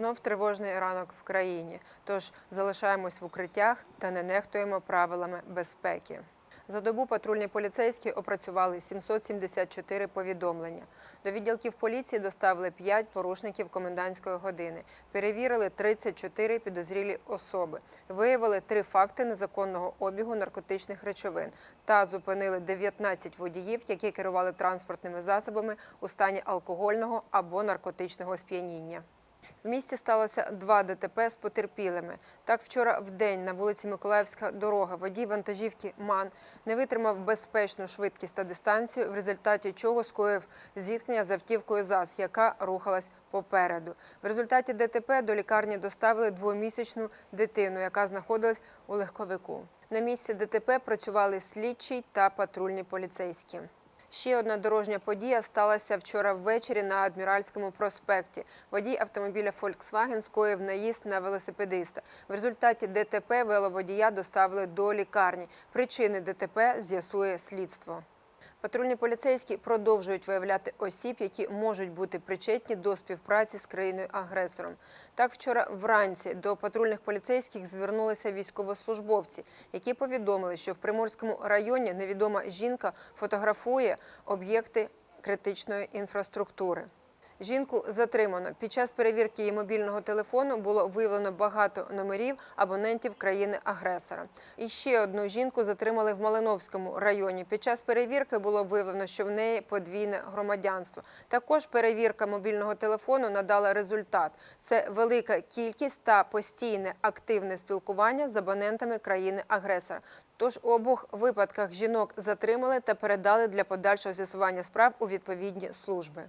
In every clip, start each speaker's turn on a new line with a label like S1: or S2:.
S1: знов тривожний ранок в країні. Тож залишаємось в укриттях та не нехтуємо правилами безпеки. За добу патрульні поліцейські опрацювали 774 повідомлення. До відділків поліції доставили 5 порушників комендантської години, перевірили 34 підозрілі особи, виявили 3 факти незаконного обігу наркотичних речовин та зупинили 19 водіїв, які керували транспортними засобами у стані алкогольного або наркотичного сп'яніння. В місті сталося два ДТП з потерпілими. Так, вчора в день на вулиці Миколаївська дорога водій вантажівки МАН не витримав безпечну швидкість та дистанцію, в результаті чого скоїв зіткнення з автівкою ЗАЗ, яка рухалась попереду. В результаті ДТП до лікарні доставили двомісячну дитину, яка знаходилась у легковику. На місці ДТП працювали слідчий та патрульні поліцейські. Ще одна дорожня подія сталася вчора ввечері на Адміральському проспекті. Водій автомобіля Volkswagen скоїв наїзд на велосипедиста. В результаті ДТП веловодія доставили до лікарні. Причини ДТП з'ясує слідство. Патрульні поліцейські продовжують виявляти осіб, які можуть бути причетні до співпраці з країною-агресором. Так, вчора вранці до патрульних поліцейських звернулися військовослужбовці, які повідомили, що в Приморському районі невідома жінка фотографує об'єкти критичної інфраструктури. Жінку затримано. Під час перевірки її мобільного телефону було виявлено багато номерів абонентів країни-агресора. І ще одну жінку затримали в Малиновському районі. Під час перевірки було виявлено, що в неї подвійне громадянство. Також перевірка мобільного телефону надала результат. Це велика кількість та постійне активне спілкування з абонентами країни-агресора. Тож у обох випадках жінок затримали та передали для подальшого з'ясування справ у відповідні служби.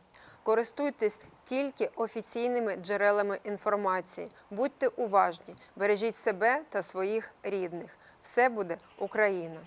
S1: Користуйтесь тільки офіційними джерелами інформації. Будьте уважні, бережіть себе та своїх рідних. Все буде Україна!